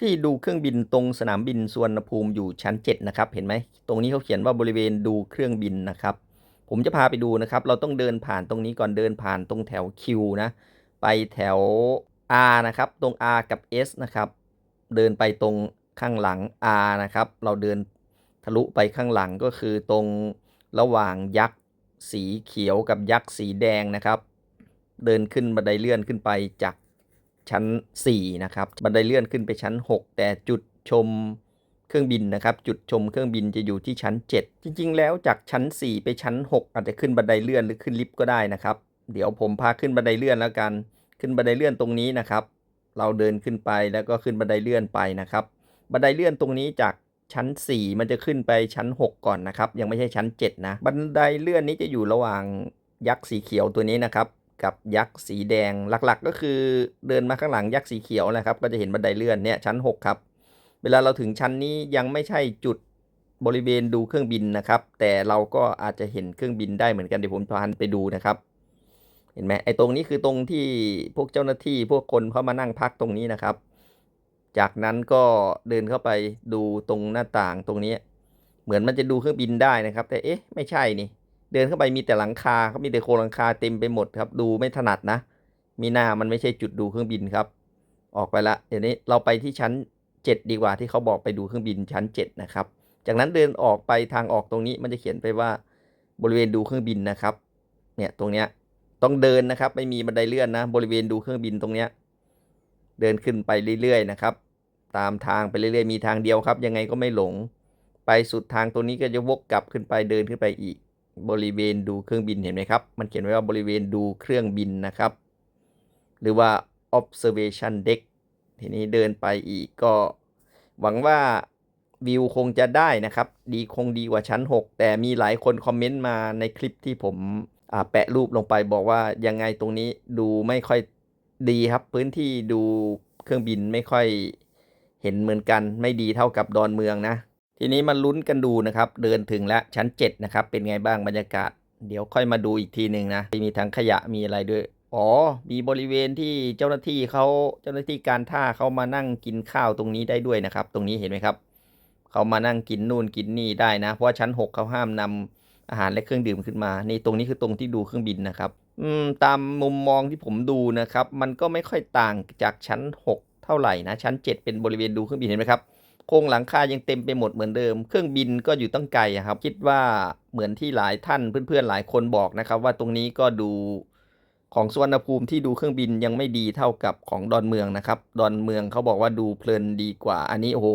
ที่ดูเครื่องบินตรงสนามบินสุวรรณภูมิอยู่ชั้น 7 นะครับ เห็นไหม ตรงนี้เขาเขียนว่าบริเวณดูเครื่องบินนะครับ ผมจะพาไปดูนะครับ เราต้องเดินผ่านตรงนี้ก่อนเดินผ่านตรงแถว Q นะ ไปแถว R นะครับ ตรง R กับ S นะครับ เดินไปตรงข้างหลัง R นะครับ เราเดินทะลุไปข้างหลังก็คือตรงระหว่างยักษ์สีเขียวกับยักษ์สีแดงนะครับ เดินขึ้นบันไดเลื่อนขึ้นไปจาก ชั้น 4 นะครับ บันไดเลื่อนขึ้นไปชั้น 6 แต่จุดชมเครื่องบินนะครับ จุดชมเครื่องบินจะอยู่ที่ชั้น 7 จริง ๆ แล้วจากชั้น 4 ไปชั้น 6 อาจจะขึ้นบันไดเลื่อนหรือขึ้นลิฟต์ก็ได้นะครับ เดี๋ยวผมพาขึ้นบันไดเลื่อนแล้วกัน ขึ้นบันไดเลื่อนตรงนี้นะครับ เราเดินขึ้นไปแล้วก็ขึ้นบันไดเลื่อนไปนะครับ บันไดเลื่อนตรงนี้จากชั้น 4 มันจะขึ้นไปชั้น 6 ก่อนนะครับ ยังไม่ใช่ชั้น 7 นะ บันไดเลื่อนนี้จะอยู่ระหว่างยักษ์สีเขียวตัวนี้นะครับ กับยักษ์สีแดงหลักๆ ก็คือเดินมาข้างหลังยักษ์สีเขียวนะครับ ก็จะเห็นบันไดเลื่อนเนี่ยชั้น 6 ครับ เวลาเราถึงชั้นนี้ยังไม่ใช่จุดบริเวณดูเครื่องบินนะครับ แต่เราก็อาจจะเห็นเครื่องบินได้เหมือนกันเดี๋ยวผมพาไปดูนะครับ เห็นไหมไอ้ตรงนี้คือตรงที่พวกเจ้าหน้าที่พวกคนเขามานั่งพักตรงนี้นะครับ จากนั้นก็เดินเข้าไปดูตรงหน้าต่างตรงนี้ เหมือนมันจะดูเครื่องบินได้นะครับ แต่เอ๊ะไม่ใช่นี่ เดินเข้าไปมีแต่หลังคาเขามีแต่โครงหลังคาเต็มไปหมดครับ ดูไม่ถนัดนะ มีหน้ามันไม่ใช่จุดดูเครื่องบินครับ ออกไปละเดี๋ยวนี้เราไปที่ชั้น 7 ดีกว่าที่เขาบอกไปดูเครื่องบินชั้น 7 นะครับ จากนั้นเดินออกไปทางออกตรงนี้มันจะเขียนไปว่าบริเวณดูเครื่องบินนะครับ เนี่ยตรงเนี้ยต้องเดินนะครับ ไม่มีบันไดเลื่อนนะ บริเวณดูเครื่องบินตรงเนี้ยเดินขึ้นไปเรื่อยๆนะครับ ตามทางไปเรื่อยๆมีทางเดียวครับ ยังไงก็ไม่หลง ไปสุดทางตรงนี้ก็จะวกกลับขึ้นไปเดินขึ้นไปอีก บริเวณดูเครื่องบินเห็นไหมครับ มันเขียนไว้ว่าบริเวณดูเครื่องบินนะครับ หรือว่า observation deck ทีนี้เดินไปอีกก็หวังว่าวิวคงจะได้นะครับ ดีคงดีกว่าชั้น 6 แต่มีหลายคนคอมเมนต์มาในคลิปที่ผมแปะรูปลงไปบอกว่ายังไงตรงนี้ดูไม่ค่อยดีครับ พื้นที่ดูเครื่องบินไม่ค่อยเห็นเหมือนกัน ไม่ดีเท่ากับดอนเมืองนะ ทีนี้มาลุ้นกันดูนะครับ เดินถึงแล้วชั้น 7 นะครับ เป็นไงบ้างบรรยากาศ เดี๋ยวค่อยมาดูอีกทีหนึ่งนะมีทั้งขยะมีอะไรด้วย อ๋อ มีบริเวณที่เจ้าหน้าที่เขาเจ้าหน้าที่การท่าเขามานั่งกินข้าวตรงนี้ได้ด้วยนะครับ ตรงนี้เห็นไหมครับเขามานั่งกินนู่นกินนี่ได้นะ เพราะว่าชั้น 6เขาห้ามนำอาหารและเครื่องดื่มขึ้นมา นี่ตรงนี้คือตรงที่ดูเครื่องบินนะครับ อืม ตามมุมมองที่ผมดูนะครับ มันก็ไม่ค่อยต่างจากชั้น 6 เท่าไหร่นะ ชั้น 7 เป็นบริเวณดูเครื่องบินเห็นไหมครับ โครงหลังคายังเต็มไปหมดเหมือนเดิม เครื่องบินก็อยู่ตั้งไกลครับ คิดว่าเหมือนที่หลายท่านเพื่อนๆหลายคนบอกนะครับ ว่าตรงนี้ก็ดูของสุวรรณภูมิที่ดูเครื่องบินยังไม่ดีเท่ากับของดอนเมืองนะครับ ดอนเมืองเขาบอกว่าดูเพลินดีกว่า อันนี้โอ้โห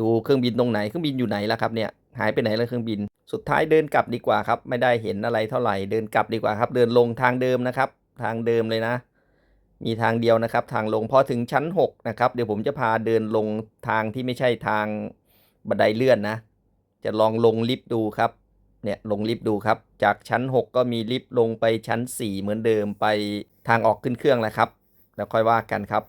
ดูเครื่องบินตรงไหนเครื่องบินอยู่ไหนล่ะครับเนี่ยหายไปไหนแล้วเครื่องบิน สุดท้ายเดินกลับดีกว่าครับ ไม่ได้เห็นอะไรเท่าไหร่เดินกลับดีกว่าครับ เดินลงทางเดิมนะครับ ทางเดิมเลยนะ มีทางเดียวนะครับ ทางลงพอถึงชั้น 6 นะครับ เดี๋ยวผมจะพาเดินลงทางที่ไม่ใช่ทางบันไดเลื่อนนะ จะลองลงลิฟต์ดูครับ เนี่ยลงลิฟต์ดูครับ จากชั้น 6 ก็มีลิฟต์ลงไปชั้น 4 เหมือนเดิมไปทางออกขึ้นเครื่องแหละครับ แล้วค่อยว่ากันครับ